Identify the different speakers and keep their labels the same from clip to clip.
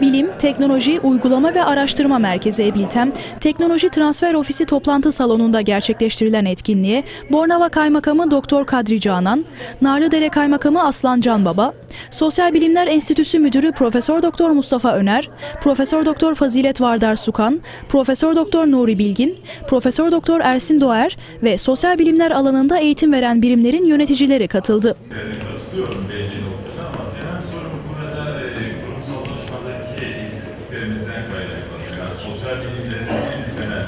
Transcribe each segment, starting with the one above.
Speaker 1: Bilim, Teknoloji, Uygulama ve Araştırma Merkezi Ebiltem, Teknoloji Transfer Ofisi toplantı salonunda gerçekleştirilen etkinliğe Bornova Kaymakamı Doktor Kadri Canan, Narlıdere Kaymakamı Aslan Can Baba, Sosyal Bilimler Enstitüsü Müdürü Profesör Doktor Mustafa Öner, Profesör Doktor Fazilet Vardar Sukan, Profesör Doktor Nuri Bilgin, Profesör Doktor Ersin Doğer ve sosyal bilimler alanında eğitim veren birimlerin yöneticileri katıldı.
Speaker 2: katılıyorum noktada ama temel sorun burada e, kurumsallaşmadaki eksikliklerimizden kaynaklanıyor. Yani sosyal bilimlerin en temel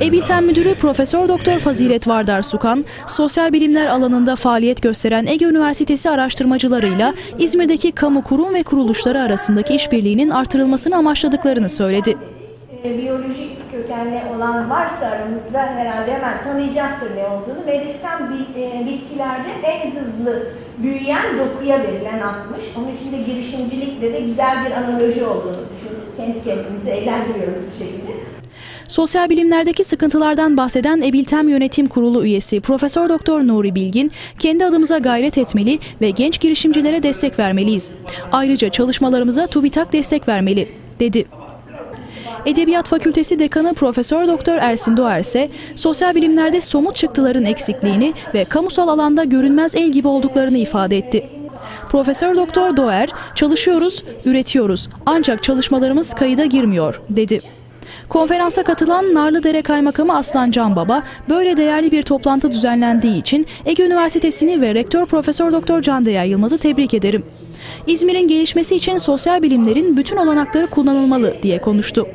Speaker 2: e.
Speaker 1: Ebilten Müdürü Profesör Doktor Fazilet Vardar Sukan, sosyal bilimler alanında faaliyet gösteren Ege Üniversitesi araştırmacılarıyla İzmir'deki kamu kurum ve kuruluşları arasındaki işbirliğinin artırılmasını amaçladıklarını söyledi.
Speaker 3: E, biyolojik kökenli olan varsa aramızda herhalde hemen tanıyacaktır ne olduğunu. Meristem e, bitkilerde en hızlı büyüyen dokuya verilen atmış. Onun için de girişimcilikle de güzel bir analoji olduğunu düşünüp kendi kendimizi eğlendiriyoruz bu şekilde.
Speaker 1: Sosyal bilimlerdeki sıkıntılardan bahseden Ebiltem Yönetim Kurulu üyesi Profesör Doktor Nuri Bilgin, kendi adımıza gayret etmeli ve genç girişimcilere destek vermeliyiz. Ayrıca çalışmalarımıza TÜBİTAK destek vermeli, dedi. Edebiyat Fakültesi Dekanı Profesör Doktor Ersin Doğer ise sosyal bilimlerde somut çıktıların eksikliğini ve kamusal alanda görünmez el gibi olduklarını ifade etti. Profesör Doktor Doğer, çalışıyoruz, üretiyoruz ancak çalışmalarımız kayıda girmiyor, dedi. Konferansa katılan Narlıdere Kaymakamı Aslan Can Baba, böyle değerli bir toplantı düzenlendiği için Ege Üniversitesi'ni ve Rektör Profesör Doktor Can Değer Yılmaz'ı tebrik ederim. İzmir'in gelişmesi için sosyal bilimlerin bütün olanakları kullanılmalı diye konuştu.